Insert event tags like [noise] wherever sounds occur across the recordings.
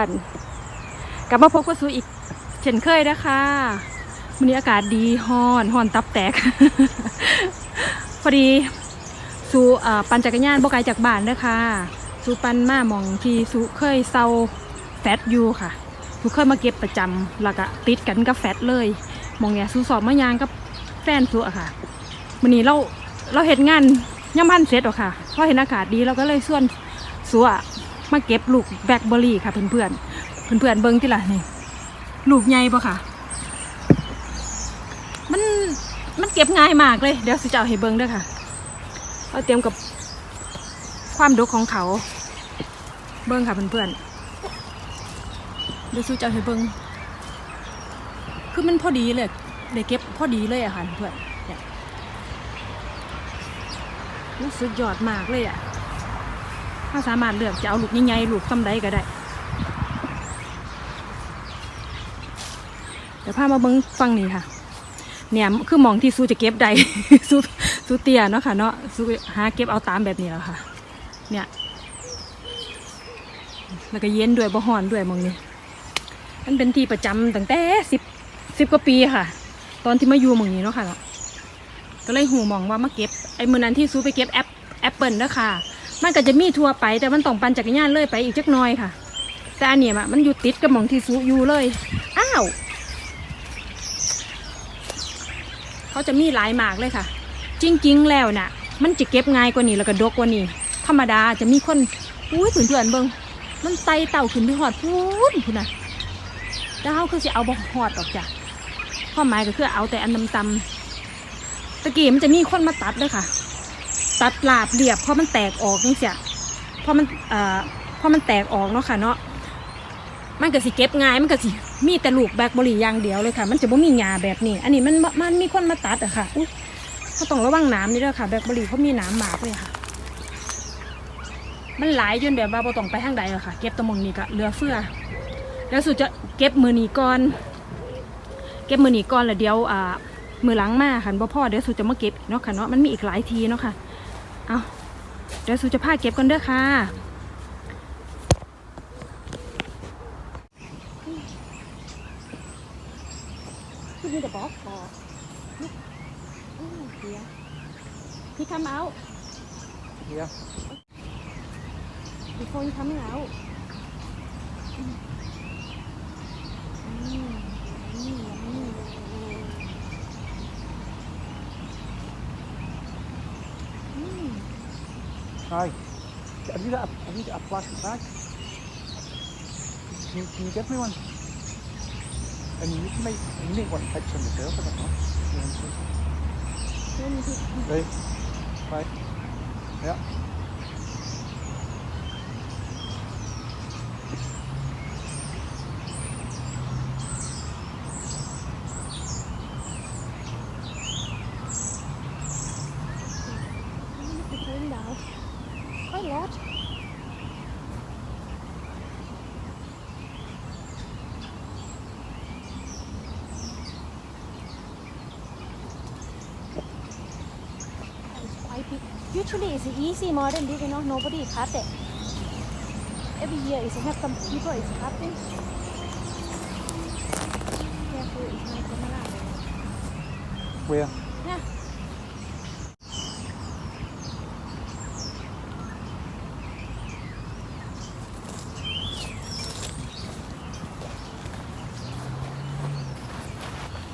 อนๆ กลับมาพบกับซูอีก เช่นเคยนะคะวันนี้อากาศดีฮอนฮอนตับแตก พอดีซูปั่นจักรยานบ่ไกลจากบ้านเด้อค่ะซูปั่นมาหมองที่ซูเคยเซาแฟตอยู่ค่ะซูเคยมาเก็บประจำแล้วก็ติดกันกับแฟตเลยมองเนี้ยซูสอบมายางกับแฟนซูอะค่ะวันนี้เราเราเห็นงานย่ำพันเสร็จหรอค่ะเพราะเห็นอากาศดีเราก็เลยส่วนซูอะ มาเก็บลูกแบล็คเบอร์รี่ค่ะเพื่อนๆเพื่อนๆเบิ้งที่ละนี่ลูกใหญ่ปะค่ะ มันมันเก็บง่ายมากเลยเดี๋ยวสิจะเอาให้เบิ้งด้วยค่ะเอาเตรียมกับความดกของเขา เบิ้งค่ะเพื่อนๆเดี๋ยวสิจะเอาให้เบิ้งคือมันพอดีเลยเดี๋ยวเก็บพอดีเลยอะค่ะเพื่อนเนี่ยรู้สึกยอดมากเลยอะ ถ้าสามารถเลือกจะเอาลูกใหญ่ๆลูกซ้ำใดก็ได้เดี๋ยวพามาเบิ้งฟังนี่ค่ะ เนี่ยคือมองที่ซูจะเก็บได้ซูซูเตียเนาะค่ะเนาะซูหาเก็บเอาตามแบบนี้แล้วค่ะ เนี่ย แล้วก็เย็นด้วยบ่ฮ้อนด้วยมองนี้มันเป็นที่ประจำตั้งแต่สิบสิบกว่าปีค่ะ ตอนที่มาอยู่มองนี้เนาะค่ะเนาะก็เลยหูมองว่ามาเก็บไอ้มือนั้นที่ซูไปเก็บแอปแอปเปิลเด้อค่ะ มันก็จะมีทั่วไป แต่มันต้องปั่นจักรยานเลยไปอีกจักหน้อยค่ะ แต่อันเนี้ยอะมันอยู่ติดกับหมองที่ซูอยู่เลย อ้าว เขาจะมีหลายหมากเลยค่ะ จริง ๆ แล้วน่ะ มันจะเก็บง่ายกว่านี้แล้วก็ดกกว่านี้ ธรรมดาจะมีคนอุ้ยเพื่อนๆเบิ่งมันไตเต่าขึ้นไปหอดพูนพูนน่ะแล้วเขาคือจะเอาบ่หอดออกจ้ะความหมายก็คือเอาแต่อันดำๆตะกี้มันจะมีคนมาตัดเลยค่ะ ตัดหลาบเรียบเพราะมันแตกออกนี่เสียเพราะมันเอ่อเพราะมันแตกออกเนาะค่ะเนาะมันก็สิเก็บง่ายมันก็สิมีแต่ลูกแบล็คเบร์รี่อย่างเดียวเลยค่ะ มันจะบ่มีหญ้าแบบนี้ อันนี้มันมันมีคนมาตัดอะค่ะอุ๊ยเขาต้องระวังน้ำนี่ด้วยค่ะ แบล็คเบร์รี่เขามีน้ำหมากเลยค่ะ มันหลายจนแบบว่าบ่ต้องไปทางใดอะค่ะ เก็บตะมงนี้ก็เหลือเฟือแล้วสุดจะเก็บมือนีก่อน เก็บมือนีก่อนแล้วเดี๋ยวอ่ามือหลังมาค่ะบ่พ่อเดี๋ยวสุดจะมาเก็บเนาะค่ะเนาะมันมีอีกหลายทีเนาะค่ะ เอาเดี๋ยวสุจะผ้าเก็บกันเด้อค่ะมีแต่บอกบอเดี๋ยพี่ทำเอาเฮียวพี่คนทำเอาอืมอืม Hi. Have you got a, have you got a plastic bag? Can you, can you give me one? And you can make you make one picture myself. I don't know. You want to? Let me see. Right. Right. Yeah. Hi, Lord. Usually it's easy modern you know, nobody is happy. Every year it's not some people is happy. Where? Yeah.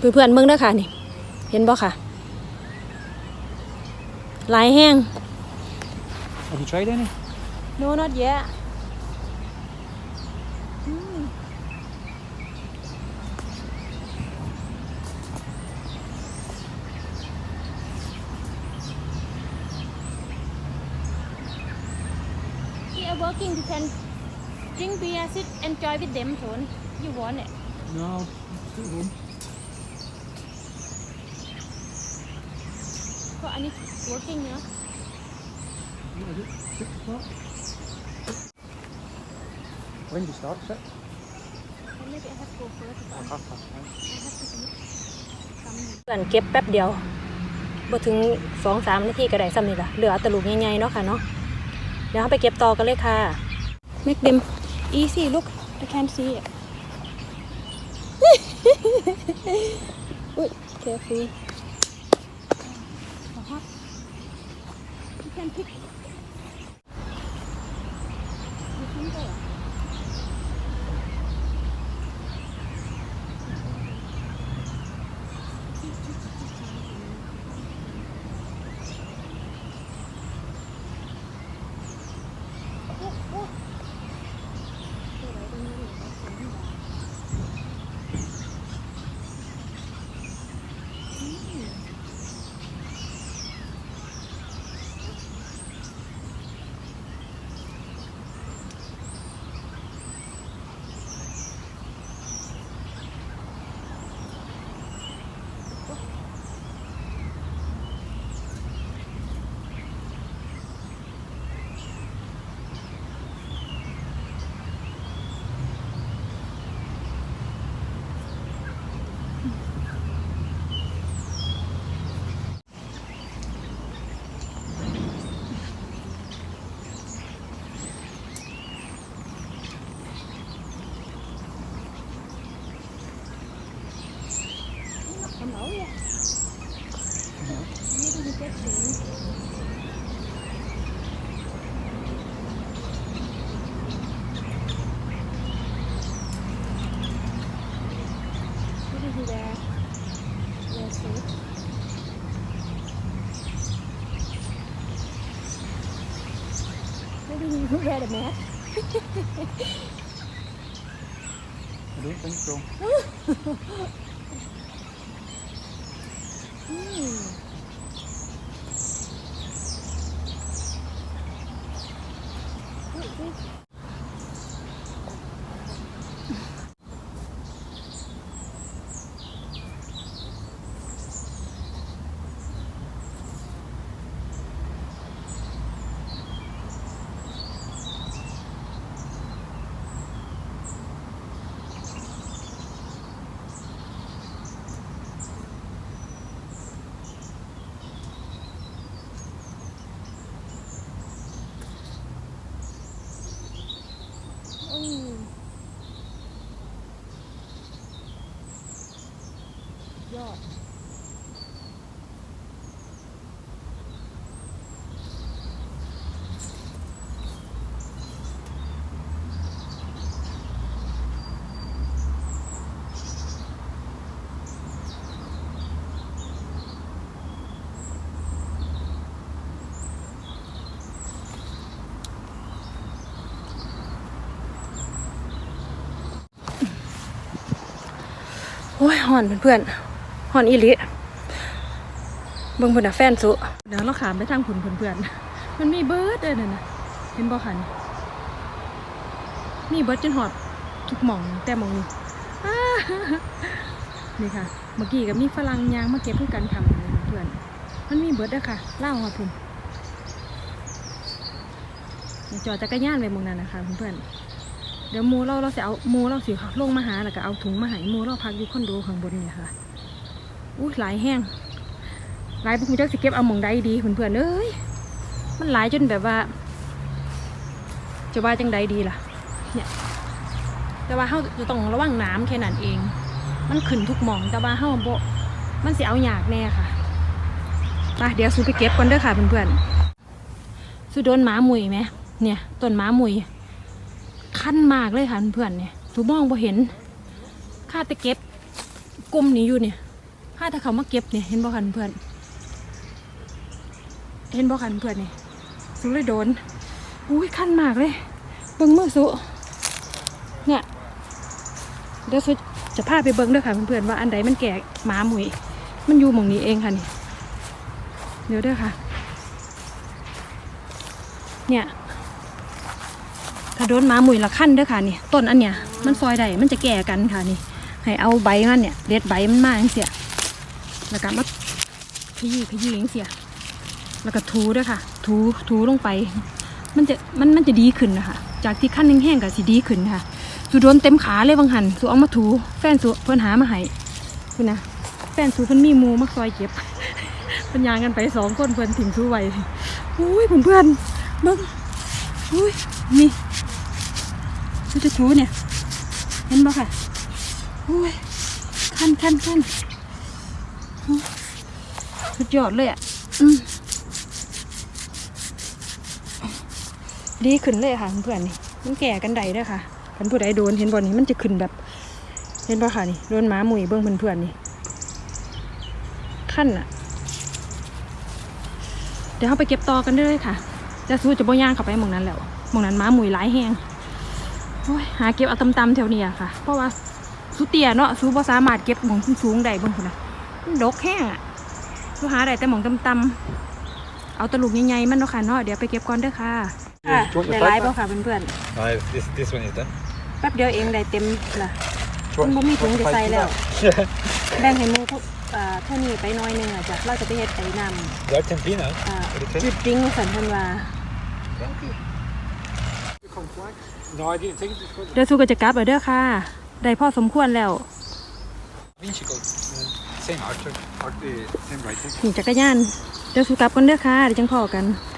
เพื่อนๆเมืองเด้อค่ะนี่ เห็นบ่ค่ะหลายแห้ง Have you tried any? No not yet อืม We are working you can drink beer sit enjoy with them Thun you want it No. ก็อันนี้ working เนาะ What is it? Six o'clock. When do you start? Six. maybe I have to go first Or half past nine. เพื่อนเก็บแป๊บเดียวบ่ถึงสองสามนาทีก็ได้ซ้ำนี่ล่ะเหลือแต่ลูกใหญ่ๆเนาะค่ะเนาะเดี๋ยวเราไปเก็บต่อกันเลยค่ะ make them easy look I can't see it อุ้ย you can pick You can go. Come যাচ্ছি [laughs] red a map. I don't think so. [laughs] mm. โอ้ยหอนเพื่อนๆหอนอีลิเบิ่งเพิ่นนะแฟนสุเดี๋ยวเราขามไปทางผุนเพื่อนๆมันมีเบิร์ดเด้อนั่นน่ะเห็นบ่คะนี่มีเบิร์ดจนหอดทุกหม่องแต่หม่องนี้นี่ค่ะ เมื่อกี้ก็มีฝรั่งยางมาเก็บเพื่อกันทำเพื่อน มันมีเบิร์ดด้อค่ะเล่าค่ะพุ่นจอดจักรยานไว้หมองนั้นนะคะเพื่อนๆ เดี๋ยวหมูเราเราจะเอาหมูเราสิลงมาหาแล้วก็เอาถุงมาให้หมูเราพักอยู่คอนโดข้างบนเนี่ยค่ะอุ้ยหลายแห้งหลายพวกคุณจักสิเก็บเอาหมองใดดีเพื่อนๆเอ้ยมันหลายจนแบบว่า จะว่าจังใดดีล่ะ เนี่ยแต่ว่าเฮาจะต้องระวังน้ำแค่นั้นเอง มันขึ้นทุกหมองแต่ว่าเฮาบ่มันสิเอาอยากแน่ค่ะไปเดี๋ยวสูไปเก็บก่อนเด้อค่ะเพื่อนๆสูโดนหมาหมุยไหมเนี่ยต้นหมาหมุย คันมากเลยค่ะเพื่อนเนี่ยสูมองบ่เห็นข้าต่เก็บกลุ่มนี้อยู่เนี่ยข้าถ้าเขามาเก็บเนี่ยเห็นบ่คันเพื่อน เห็นบ่คันเพื่อนเนี่ยสูเลยโดนอุ้ยคันมากเลยเบิ่งมือสุเนี่ยเดี๋ยวสุจะพาไปเบิ่งด้วยค่ะเพื่อนๆว่าอันใดมันแก่หมาหมุยมันอยู่หม่องนี้เองค่ะนี่เดี๋ยวเด้อค่ะ เนี่ย ถ้าโดนหมาหมุยละขั้นเด้อค่ะนี่ต้นอันเนี้ยมันซอยได้มันจะแก่กันค่ะนี่ ให้เอาใบมันเนี่ยเด็ดใบมันมาอย่างเสียแล้วก็มาขยี้ขยี้อย่างเสียแล้วก็ถูด้วยค่ะ ถูถูลงไป มันจะมันมันจะดีขึ้นนะคะจากที่ขั้นแห้งๆก็สิดีขึ้นค่ะสูโดนเต็มขาเลยบางหันสูเอามาถูแฟนสูเพิ่อนหามาให้คุณนะแฟนสูเพิ่อนมีมูมาซอยเก็บเพิ่นยางกันไปสองคนเพิ่อนถิ่มสูไว้อุ้ยเพื่อนๆเบิ่งอุ้ยนี่ ชูชูชูเนี่ย เห็นบ่ค่ะโอ้ยคันคันคันสุดยอดเลยอะอืมดีขึ้นเลยค่ะเพื่อนๆนี่มันแก่กันใดเด้อค่ะกันผู้ใดโดนเห็นบ่นี่มันจะขึ้นแบบ เห็นบ่ค่ะนี่โดนหมาหมุยเบิ่งเพื่อนๆนี่ขั้นอะ เดี๋ยวเราไปเก็บตอกันด้อเลยค่ะ จะสู้จะบ่ย่างเข้าไปมองนั้นแล้วมองนั้นหม้าหมุยหลายแหงโอ้ย หาเก็บเอาตำๆแถวเนี้ยค่ะ เพราะว่าสู้เตี้ยเนาะสู้บ่สามารถเก็บหมองสูงๆได้เบิ่งพุ่นน่ะมันดกแห้งอะสู้หาได้แต่หมองตำๆเอาตะลุกใหญ่ๆมันเนาะค่ะเนาะเดี๋ยวไปเก็บก่อนเด้อค่ะ ค่ะได้หลายบ่ค่ะเพื่อน No, this this one is done. ๆแป๊บเดียวเองได้เต็มละ Tu vois, มันบ่มีถุงจะใส่แล้ว Yeah. แบ่งให้หมูทุกอ่าเท่านี้ไปหน้อยหนึงอะจ้ะเราจะไปเฮ็ดไอ้น้ You are tempting now. ำอ่า Okay. จุดจริงสันเพิ่นว่า Complex. No, I didn't think this was. เดี๋ยวสู้ก็จะกลับแล้วเด้อค่ะได้พอสมควรแล้ว Vinci gold. Same archer. Or the same writing. ขี่จักรยานเดี๋ยวสู้กลับกันเด้อค่ะเดี๋ยวจังพอกัน Uh,